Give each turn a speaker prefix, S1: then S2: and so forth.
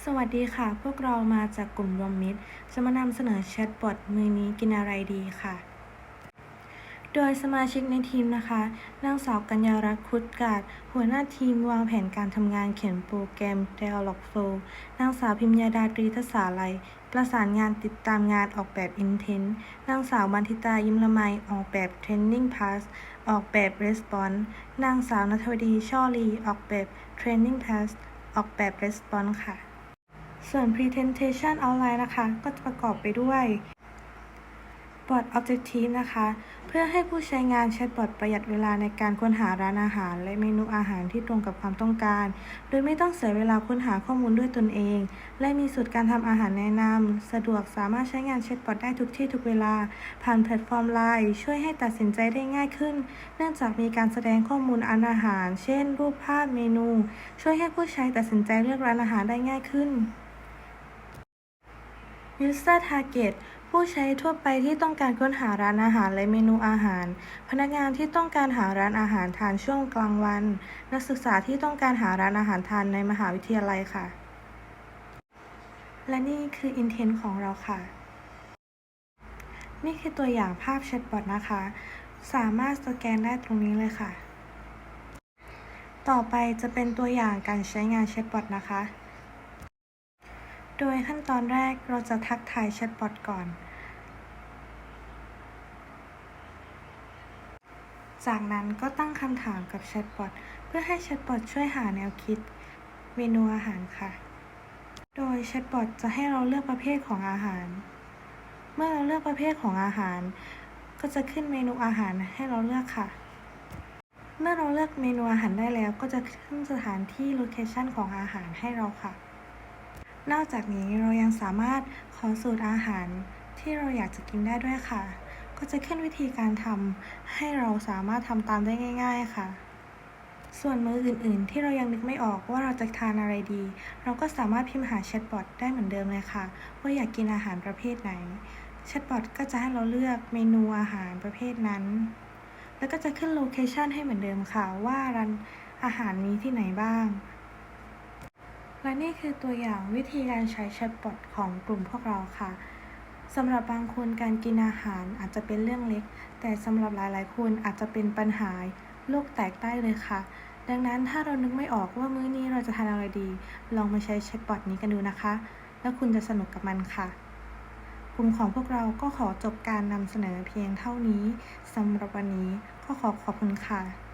S1: สวัสดีค่ะ พวกเรามาจากกลุ่มรวมมิตร จะมานำเสนอแชทบอทมือนี้กินอะไรดีค่ะ โดยสมาชิกในทีมนะคะ นางสาวกัญญารักษ์คุดกาดหัวหน้าทีมวางแผนการทำงานเขียนโปรแกรม Dialog Flow นางสาวพิมยาดาตรีทศาลัย ประสานงานติดตามงานออกแบบ Intent นางสาวบันทิตายิ้มละไมออกแบบ Training Pass ออกแบบ Response นางสาวนัทวดีช่อลีออกแบบ Training Pass ออกแบบ Response ค่ะ ส่วน Presentation Outline นะคะก็จะประกอบไปด้วยบอท Objective นะคะ เพื่อให้ผู้ใช้งานแชทบอทประหยัดเวลาในการค้นหาร้านอาหาร และเมนูอาหารที่ตรงกับความต้องการ โดยไม่ต้องเสียเวลาค้นหาข้อมูลด้วยตนเอง และมีสูตรการทำอาหารแนะนำสะดวกสามารถใช้งานแชทบอทได้ทุกที่ทุกเวลา ผ่านแพลตฟอร์มไลน์ช่วยให้ตัดสินใจได้ง่ายขึ้น เนื่องจากมีการแสดงข้อมูลอันอาหาร เช่น รูปภาพเมนู ช่วยให้ผู้ใช้ตัดสินใจเลือกร้านอาหารได้ง่ายขึ้น User Target ผู้ใช้ทั่วไปที่ต้องการค้นหาร้านอาหารและเมนูอาหาร พนักงานที่ต้องการหาร้านอาหารทานช่วงกลางวัน นักศึกษาที่ต้องการหาร้านอาหารทานในมหาวิทยาลัยค่ะ และนี่คือ Intent ของเราค่ะ นี่คือตัวอย่างภาพแชทบอทนะคะ สามารถสแกนได้ตรงนี้เลยค่ะ ต่อไปจะเป็นตัวอย่างการใช้งานแชทบอทนะคะ โดยขั้นตอนแรกเราจะทักทายแชทบอทก่อน จากนั้นก็ตั้งคำถามกับแชทบอทเพื่อให้แชทบอทช่วยหาแนวคิด เมนูอาหารค่ะ โดยแชทบอทจะให้เราเลือกประเภทของอาหาร เมื่อเราเลือกประเภทของอาหาร ก็จะขึ้นเมนูอาหารให้เราเลือกค่ะ เมื่อเราเลือกเมนูอาหารได้แล้ว ก็จะขึ้นสถานที่โลเคชันของอาหารให้เราค่ะ นอกจากนี้เรายังสามารถขอสูตรอาหารที่เราอยากจะกินได้ด้วยค่ะ ก็จะขึ้นวิธีการทำให้เราสามารถทำตามได้ง่าย ๆค่ะ ส่วนมืออื่นๆ ที่เรายังนึกไม่ออกว่าเราจะทานอะไรดี เราก็สามารถพิมพ์หาแชทบอทได้เหมือนเดิมเลยค่ะ ว่าอยากกินอาหารประเภทไหนแชทบอทก็จะให้เราเลือกเมนูอาหารประเภทนั้น แล้วก็จะขึ้นโลเคชันให้เหมือนเดิมค่ะว่าร้านอาหารมีที่ไหนบ้าง และนี่คือตัวอย่างวิธีการใช้แชทบอทของกลุ่มพวกเราค่ะสำหรับบางคนการกินอาหารอาจจะเป็นเรื่องเล็ก แต่สำหรับหลายๆคนอาจจะเป็นปัญหาโลกแตกได้เลยค่ะ ดังนั้นถ้าเรานึกไม่ออกว่ามื้อนี้เราจะทานอะไรดี ลองมาใช้แชทบอทนี้กันดูนะคะ แล้วคุณจะสนุกกับมันค่ะกลุ่มของพวกเราก็ขอจบการนำเสนอเพียงเท่านี้สำหรับวันนี้ก็ขอขอบคุณค่ะ